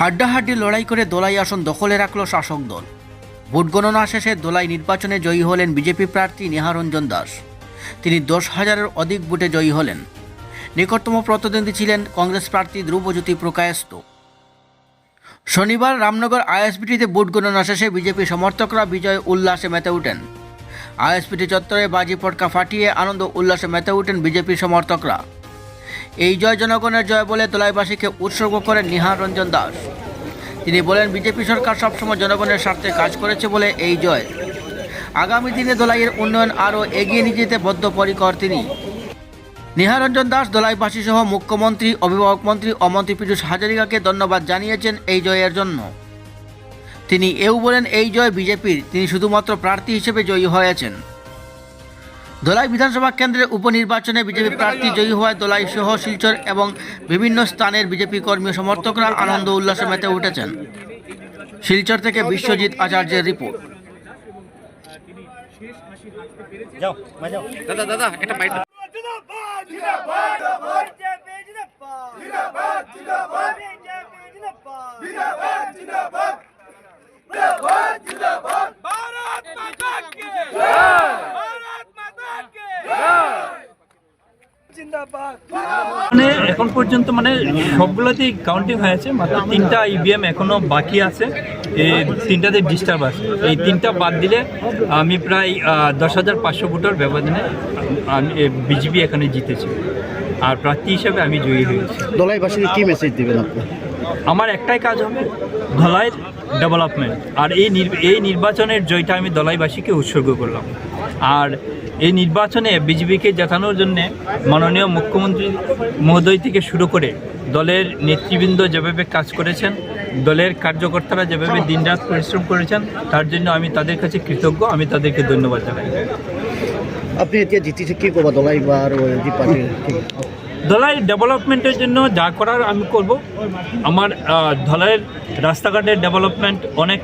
হাড্ডাহাড্ডি লড়াই করে দোলাই আসন দখলে রাখল শাসক দল। ভোট গণনা শেষে দোলাই নির্বাচনে জয়ী হলেন বিজেপি প্রার্থী নেহারঞ্জন দাস। তিনি দশ হাজারের অধিক ভোটে জয়ী হলেন। নিকটতম প্রতিদ্বন্দ্বী ছিলেন কংগ্রেস প্রার্থী ধ্রুবজ্যোতি প্রকায়স্ত শনিবার রামনগর আইএসপিটিতে ভোট গণনা শেষে বিজেপি সমর্থকরা বিজয় উল্লাসে মেতে ওঠেন। আইএসপিটি চত্বরে বাজি পটকা ফাটিয়ে আনন্দ উল্লাসে মেতে ওঠেন বিজেপি সমর্থকরা। এই জয় জনগণের জয় বলে দোলাইবাসীকে উৎসর্গ করেন নিহার রঞ্জন দাস। তিনি বলেন, বিজেপি সরকার সবসময় জনগণের স্বার্থে কাজ করেছে বলে এই জয়। আগামী দিনে দোলাইয়ের উন্নয়ন আরও এগিয়ে নিয়ে যেতে বদ্ধপরিকর তিনি। নিহারঞ্জন দাস, দোলাইবাসী সহ মুখ্যমন্ত্রী, অভিভাবক মন্ত্রী ও মন্ত্রী পীযূষ হাজারিকাকে ধন্যবাদ জানিয়েছেন এই জয়ের জন্য। তিনি এও বলেন, এই জয় বিজেপির। তিনি শুধুমাত্র প্রার্থী হিসেবে জয়ী হয়েছেন। দোলাই বিধানসভা কেন্দ্রের উপনির্বাচনে বিজেপি প্রার্থী জয়ী হওয়ায় দোলাই সহ শিলচর এবং বিভিন্ন স্থানের বিজেপি কর্মী সমর্থকরা আনন্দ উল্লাসে মেতে উঠেছেন। শিলচর থেকে বিশ্বজিৎ আচার্যের রিপোর্ট। দাদা দাদা মানে এখন পর্যন্ত মানে সবগুলোতেই কাউন্টিং হয়েছে মাত্র তিনটা ইভিএম এখনও বাকি আছে এই তিনটাতে ডিস্টার্ব আছে। এই তিনটা বাদ দিলে আমি প্রায় দশ হাজার পাঁচশো ভোটার ব্যবধানে আমি বিজেপি এখানে জিতেছি। আর প্রার্থী হিসেবে আমি জয়ী হয়েছি। দোলাইবাসীকে কি মেসেজ দিবেন আপনি? আমার একটাই কাজ হবে ধলাইয়ের ডেভেলপমেন্ট আর এই এই নির্বাচনের জয়টা আমি দলাইবাসীকে উৎসর্গ করলাম। আর এই নির্বাচনে বিজেপিকে জেতানোর জন্যে মাননীয় মুখ্যমন্ত্রী মহোদয় থেকে শুরু করে দলের নেতৃবৃন্দ যেভাবে কাজ করেছেন দলের কার্যকর্তারা যেভাবে দিনরাত পরিশ্রম করেছেন তার জন্য আমি তাদের কাছে কৃতজ্ঞ। আমি তাদেরকে ধন্যবাদ জানাই। আপনি এতিয়া জিতিছে কি ক'ব দলাই বা আৰু ধলাই ডেভেলপমেন্টের জন্য যা করার আমি করব। আমার আহ, ধলাইয়ের রাস্তাঘাটের ডেভেলপমেন্ট অনেক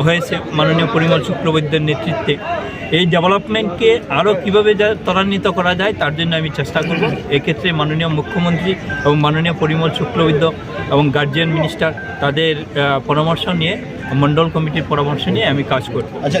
হয়েছে মাননীয় পরিমল শুক্লবৈদ্যের নেতৃত্বে। এই ডেভেলপমেন্টকে আরও কীভাবে ত্বরান্বিত করা যায় তার জন্য আমি চেষ্টা করব। এক্ষেত্রে মাননীয় মুখ্যমন্ত্রী এবং মাননীয় পরিমল শুক্লবৈদ্য এবং গার্জিয়ান মিনিস্টার তাদের পরামর্শ নিয়ে মণ্ডল কমিটির পরামর্শ নিয়ে আমি কাজ করব। আচ্ছা